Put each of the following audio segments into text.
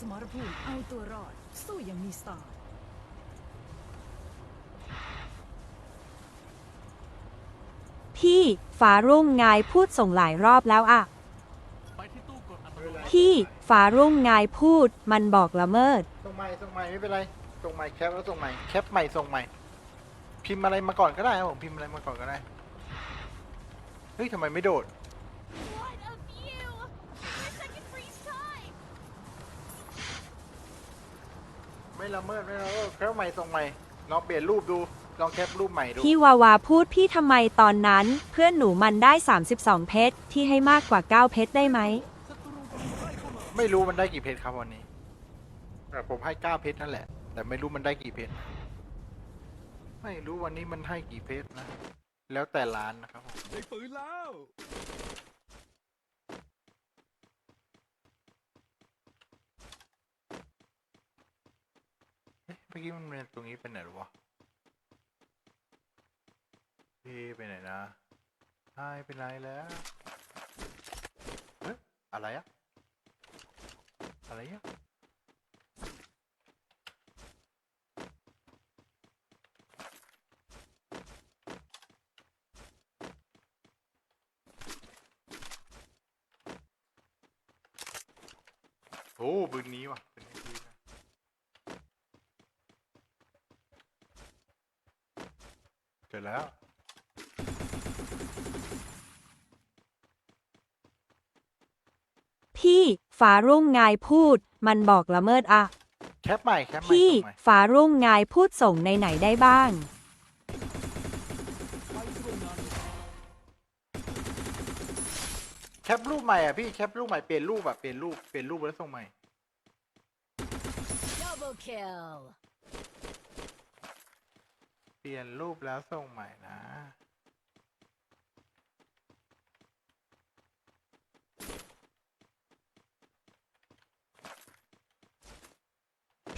สมรภูมิเอาตัวรอด สู้อยังมีสไตล์พี่ฟ้ารุ่งไงพูดส่งหลายรอบแล้วอะไปที่ตู้กดอัตโนมัติพี่ฟ้ารุ่งไงพูด มันบอกละเมิด ส่งใหม่ส่งใหม่ไม่เป็นไรส่งใหม่แคปแล้วส่งใหม่แคปใหม่ส่งใหม่ พิมพ์อะไรมาก่อนก็ได้ครับผมพิมพ์อะไรมาก่อนก็ได้เฮ้ยทำไมไม่โดด ไม่ละเมิดไม่ละเมิดแคปใหม่ส่งใหม่ลองเปลี่ยนรูปดูลองแคปรูปใหม่ดูพี่วาวาพูดพี่ทำไมตอนนั้น เพื่อนหนูมันได้ 32 เพชรที่ให้มากกว่า 9 เพชรได้ไหมศัตรูกำลังไล่เข้ามาไม่รู้มันได้กี่เพชรครับวันนี้แต่ผมให้เก้าเพชรนั่นแหละ แต่ไม่รู้มันได้กี่เพชรไม่รู้วันนี้มันให้กี่เพชรนะแล้วแต่ร้านนะครับผม ได้ปืนแล้ว เมื่อกี้มันเป็นตรงนี้เป็นไหนหรอวะพี่ไปไหนนะหายไปไหนแล้วเอ๊ะอะไรอะอะไรอะโอ้ปืนนี้ว่ะ เจอแล้ว พี่ฟ้ารุ่งไงพูด มันบอกละเมิดอะ แคปใหม่แคปใหม่พี่ส่งใหม่ฟ้ารุ่งไงพูดส่งในไหนได้บ้างไปที่โรงงานแคปรูปใหม่อะพี่แคปรูปใหม่เปลี่ยนรูปอะเปลี่ยนรูปเปลี่ยนรูปแล้วส่งใหม่ Double kill เปลี่ยนรูปแล้วส่งใหม่นะ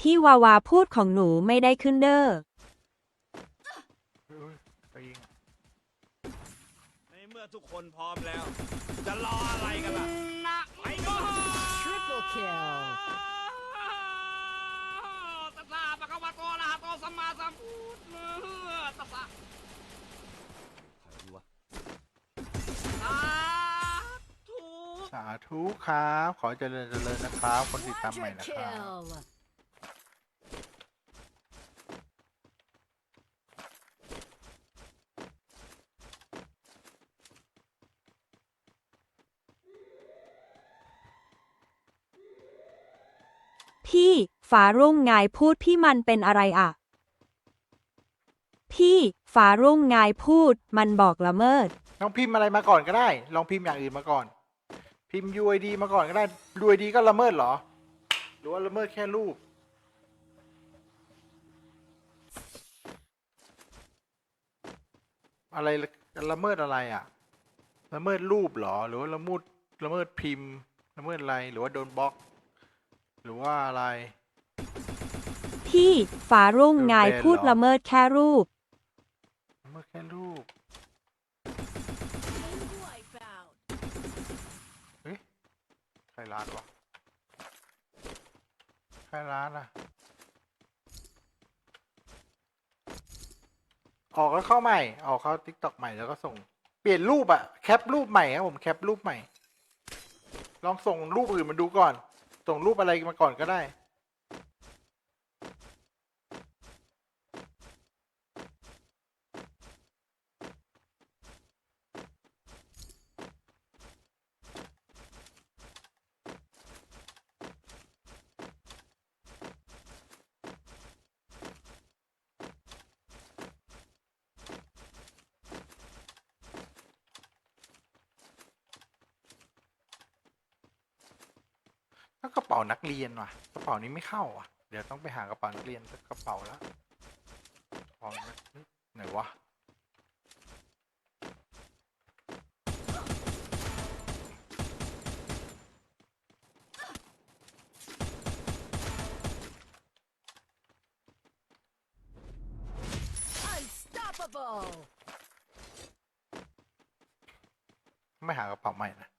พี่วาวาพูดของหนูไม่ได้ขึ้นเด้อ ไปยิงอะในเมื่อทุกคนพร้อมแล้ว จะรออะไรกันล่ะไปก็ Triple kill ตัสสะปะคะวะโตอะระหะโตสัมมาสัมพุทธตัสสะใครวะสาธุ สาธุครับ ขอเจริญเจริญนะครับ คนติดตามใหม่ Quadra นะครับ kill พี่ฟ้ารุ่งไงพูดพี่มันเป็นอะไรอะพี่ฟ้ารุ่งไงพูด มันบอกละเมิด ลองพิมพ์อะไรมาก่อนก็ได้ ลองพิมพ์อย่างอื่นมาก่อน พิมพ์ UID มาก่อนก็ได้ UID ก็ละเมิดเหรอ หรือว่าละเมิดแค่รูป อะไรละละเมิดอะไรอะ ละเมิดรูปเหรอ หรือว่าละมุดละเมิดพิมพ์ ละเมิดอะไร หรือว่าโดนบล็อก หรือว่าอะไร พี่ฟ้ารุ่งไงโดนแบนพูดเหรอละเมิดแค่รูปละเมิดแค่รูป Wipeout! เฮ้ยใครร้านวะใครร้านอะออกแล้วเข้าใหม่ ออกเข้าทิกตอกใหม่แล้วก็ส่ง เปลี่ยนรูปอะแคปรูปใหม่ครับผมแคปรูปใหม่ ลองส่งรูปอื่นมาดูก่อน ส่งรูปอะไรมาก่อนก็ได้ ก็กระเป๋านักเรียนว่ะ กระเป๋านี้ไม่เข้าอะ เดี๋ยวต้องไปหากระเป๋านักเรียนสักกระเป๋าละกระเป๋านักไหนวะ Unstoppable ไม่หากระเป๋าใหม่นะ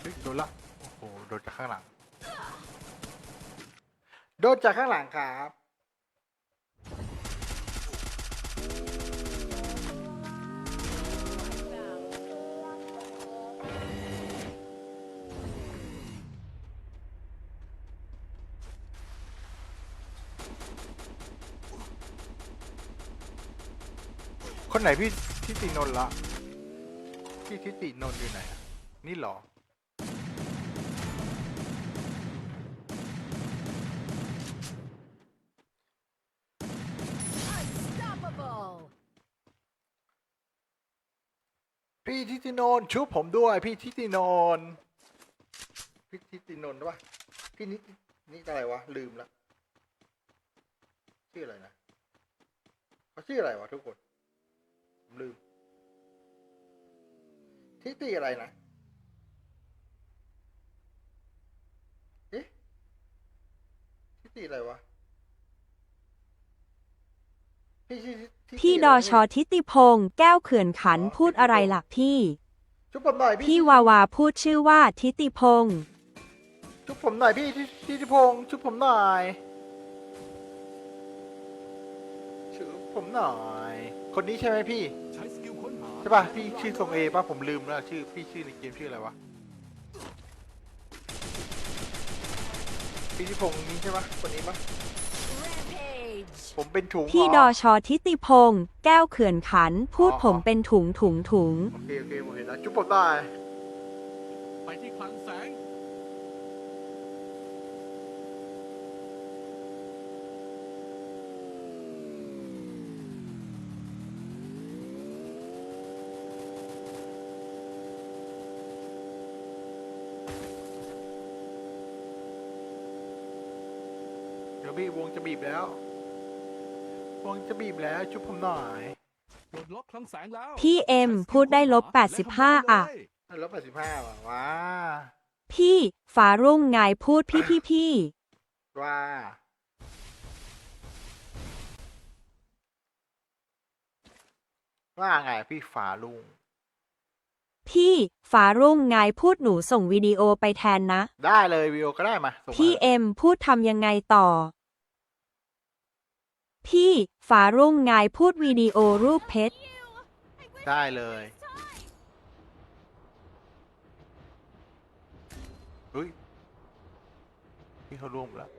เฮ้ยโดนละ โอ้โหโอ้โดนจากข้างหลัง โดนจากข้างหลังครับ คนไหนพี่ทิตินนท์ละ พี่ทิตินนท์อยู่ไหนอะนี่เหรอ พี่ทิตินนท์ชุบผมด้วย พี่ทิตินนท์พี่ทิตินนท์วะพี่นินี่อะไรวะ ลืมละชื่ออะไรนะเขาชื่ออะไรวะทุกคนผมลืมทิติอะไรนะเอ๊ะทิติอะไรวะ พี่ชื่อทิติพี่ะดไรอนะชอทิติพงศ์แก้วเขื่อนขันพูดอะไรล่ะพี่ ชุบผมหน่อยพี่พี่วาวาพูดชื่อว่าทิติพงศ์ชุบผมหน่อยพี่ที่ที่ทิพงศ์ชุบผมหน่อยชุบผมหน่อย คนนี้ใช่ไหมพี่ใช้สกิลค้นหาใช่ป่ะพี่ชื่อทรงเอป่ะผมลืมแล้วชื่อพี่ชื่อในเกมชื่ออะไรวะพี่ทิพงศ์นี้ใช่ปะคนนี้ปะ Rampage. ผมเป็นถุงพี่เหดรอชอทิติพงศ์แก้วเขื่อนขัน พูดอ๋อผมเป็นถุงถุงถุง โอเคโอเคผมเห็นแล้วชุบผมได้ไปที่คลังแสง เดี๋ยวพี่วงจะบีบแล้ว วงจะบีบแล้วชุบผมหน่อยปลดล็อกคลังแสงแล้วพี่เอ็มพูดได้ลบ 85 อะ ลบแปดสิบห้าว่ะว้าพี่ฟ้ารุ่งไงพูดพี่พี่พี่ว่าว่าไงพี่ฝาลุง พี่ฟ้ารุ่งไงพูดหนูส่งวิดีโอไปแทนนะ ได้เลยวิวก็ได้มาส่งมาพี่เอ็มพูดทำยังไงต่อ พี่ฝารุ่งนายพูดวิดีโอรูปเพชร ได้เลยเฮ้ยพี่เขาร่วมแล้ว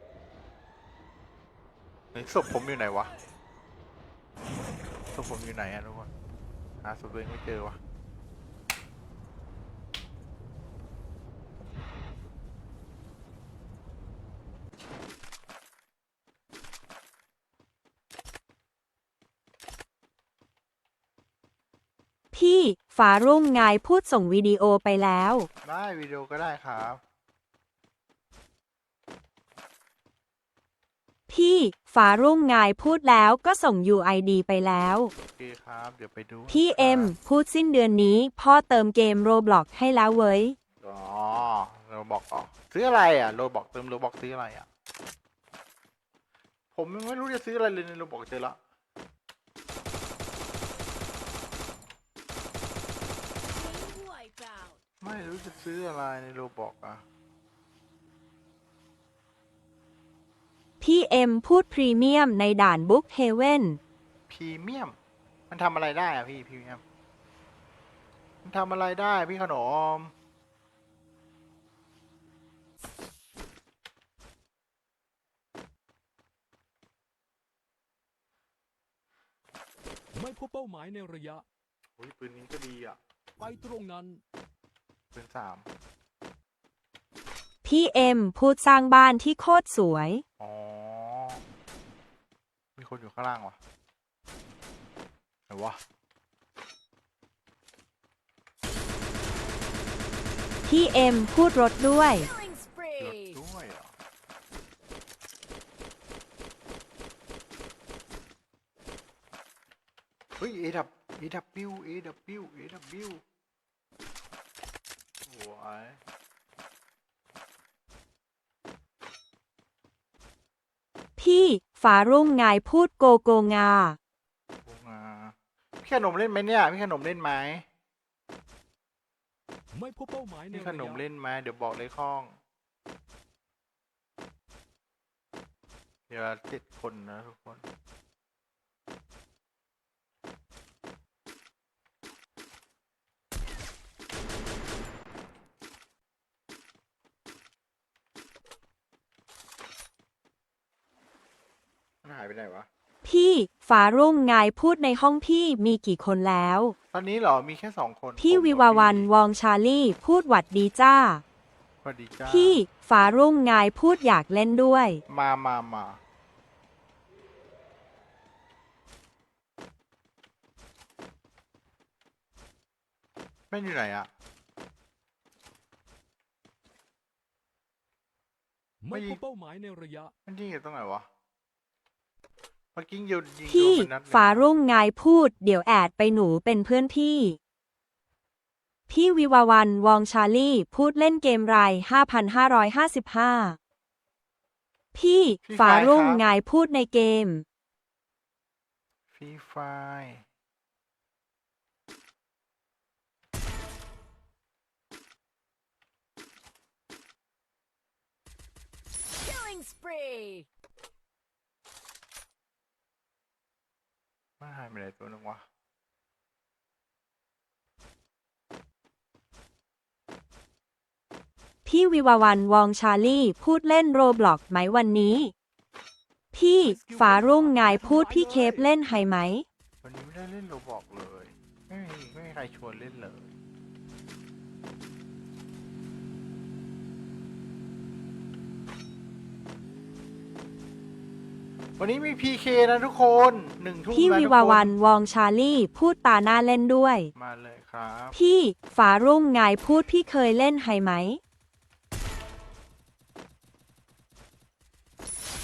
ไหนศพผมอยู่ไหนวะศพผมอยู่ไหนอะทุกคนหาศพตัวเองไม่เจอวะ พี่ ฟ้ารุ่งไงพูดส่งวิดีโอไปแล้ว ได้วิดีโอก็ได้ครับ พี่ฟ้ารุ่งไงพูดแล้วก็ส่ง UID ไปแล้ว โอเคครับ เดี๋ยวไปดูพี่เอ็มครับพูดสิ้นเดือนนี้พ่อเติมเกมโรบล็อกให้แล้วเว้ย อ๋อโรบอกอ๋อซื้ออะไรอะโรบอกเติมโรบอกซื้ออะไรอะ ผมยังไม่รู้จะซื้ออะไรเลยในโรบอกเจอละ ไม่รู้จะซื้ออะไรในโรบอกอะ พี่เอ็มพูดพรีเมียมในด่านบุ๊กเฮเว่น พรีเมียม มันทำอะไรได้อะพี่พรีเมียม มันทำอะไรได้พี่ขนม ไม่พบเป้าหมายในระยะ โอ้ยปืนนี้ก็ดีอะ ไปตรงนั้น ปืนสามพี่เอ็มพูดสร้างบ้านที่โคตรสวย อ๋อ มีคนอยู่ข้างล่างวะไหนวะ พี่เอ็มพูดรถด้วย Killing รถ spree. ด้วยเหรอเฮ้ย AW AW AW AW โอ้ยพี่ฟ้ารุ่งไงพูดโกโกงาโอ้งาพี่ขนมเล่นไหมเนี่ยพี่ขนมเล่นไหมไม่พบเป้าหมายในนี่ระขยะนมเล่นไหมเดี๋ยวบอกเลยข้อง เดี๋ยวเจ็ดคนนะทุกคนมันหายไปไหนวะ พี่ ฟ้ารุ่งไงพูดในห้องพี่มีกี่คนแล้ว ตอนนี้เหรอมีแค่สองคนพี่ผมกับวิวาวันวองชาลี่พูดหวัดดีจ้า สวัสดีจ้าพี่ฟ้ารุ่งไงพูดอยากเล่นด้วย มามามาแม่นอยู่ไหนอะไม่ไม่พบเป้าหมายในระยะมันยิงอยู่ตรงไหนวะ พี่นไปนัดหนึ่งฟ้ารุ่งไงพูด เดี๋ยวแอดไปหนูเป็นเพื่อนพี่ พี่วิวาวันวองชาลี่พูดเล่นเกมไร5,555 พี่ฟ้ารุ่งไงพูดในเกม ฟรีไฟ Killing spree. มั หายไปไหนตัวหนึงวะพี่วิวาวันวองชาลี่พูดเล่นโรบล็อกไหมวันนี้ พี่ฟ้ารุ่งไงพูดพี่เคปเล่นไฮไหม วันนี้ไม่ได้เล่นโรบอกเลย ไม่มีไม่มีใครชวนเล่นเลย วันนี้มีพีเคนะทุกคนหนึ่งทุ่มพี่นะวิทุกวาควันวองชาลี่พูดตาหน้าเล่นด้วยมาเลยครับ พี่ฟ้ารุ่งไงพูดพี่เคยเล่นไฮไหม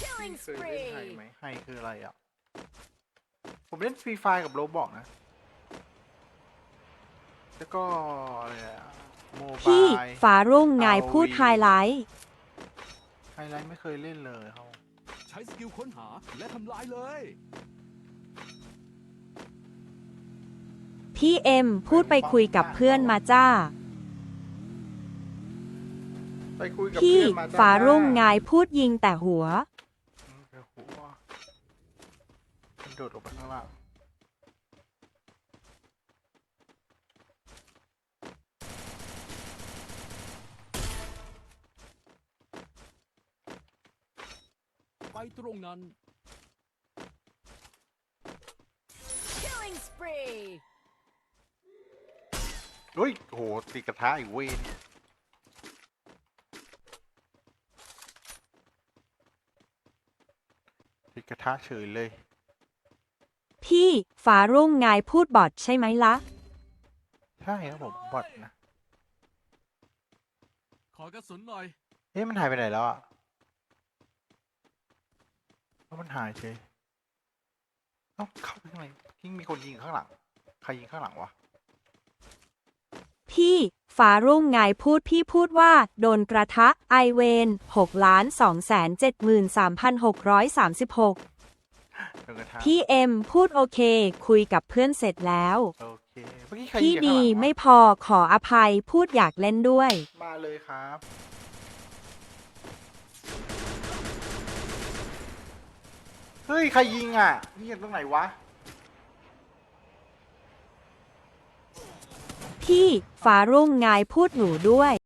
Killing เคยเล่น spree. ไฮไหมไฮคืออะไรอะ ผมเล่นฟรีไฟกับโรบอกนะ แล้วก็อะไรอะโมบาพี่ยฟ้ารุ่งไงเอาพูดวีไฮไลท์ไฮไลท์ไม่เคยเล่นเลยเขาใช้สกิลค้นหาและทำลายเลย พี่เอ็มพูดไปคุยกับเพื่อนมาจ้า ไปคุยกับพี่เพื่อนมาจ้ฟ้ารุ่งไงพูดยิงแต่หัว อืมเดี๋ยวหัวมันโดดออกไปข้างล่าง ตรงนั้น Killing spree. เฮ้ยโหตีกระทะอีกเวนตีกระทะเฉยเลย พี่ฟ้ารุ่งไงพูดบอดใช่ไหมละ่ะ ใช่ครับผมบอดนะ ขอกระสุนหน่อย เอ๊ะมันหายไปไหนแล้วอะ เอ้ามันหายเฉยเอ้าเข้าไปข้างในยิงมีคนยิงข้างหลัง ใครยิงข้างหลังวะ พี่ฟ้ารุ่งไงพูดพี่พูดว่า โดนกระทะไอเวน6ล้าน2 7 3 6 3 6โดนกระทะพี่เอ็มพูดโอเค คุยกับเพื่อนเสร็จแล้ว โอเคเมื่อกี้ใครยิพี่งจากข้างบีหลังวะไม่พอขออภัยพูดอยากเล่นด้วย มาเลยครับ เฮ้ย ใครยิงอะยิงตรงไหนวะ พี่ฟ้ารุ่งนายพูดหนูด้วย